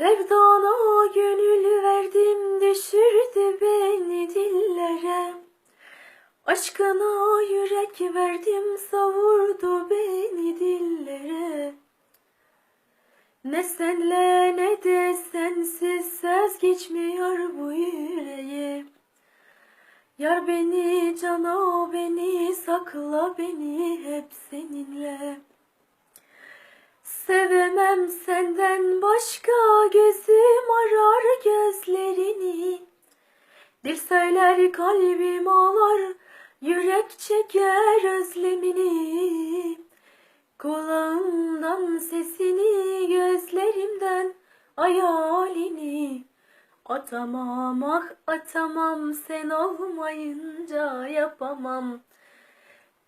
Sevdana gönül verdim düşürdü beni dillere. Aşkına yürek verdim savurdu beni dillere. Ne senle ne de sensiz söz geçmiyor bu yüreğe. Yar beni cana beni sakla beni hep seninle Sevemem senden başka gözüm arar gözlerini. Dil söyler kalbim ağlar yürek çeker özlemini. Kulağımdan sesini gözlerimden hayalini. Atamam ah atamam sen olmayınca yapamam.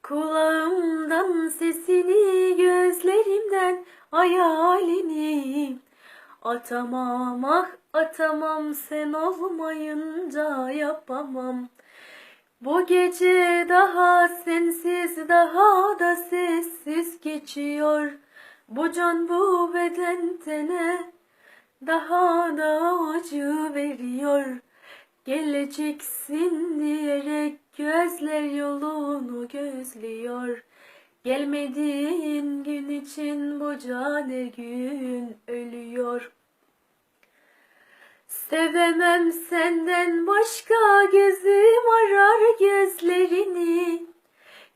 Kulağımdan sesini gözlerimden hayalini. Atamam ah atamam sen olmayınca yapamam. Bu gece daha sensiz daha da sessiz geçiyor. Bu can bu beden tene daha da acı veriyor. Geleceksin diyerek gözler yolunu gözlüyor Gelmediğin gün için bu cane gün ölüyor. Sevemem senden başka gözüm arar gözlerini.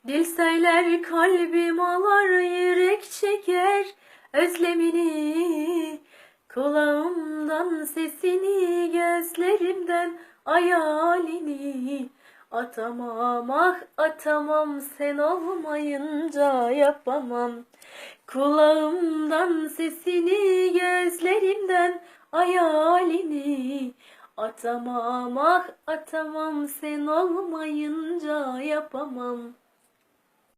Dil söyler kalbim ağlar yürek çeker özlemini. Kulağımdan sesini gözlerimden hayalini Atamam ah atamam sen olmayınca yapamam. Kulağımdan sesini gözlerimden hayalini Atamam ah atamam sen olmayınca yapamam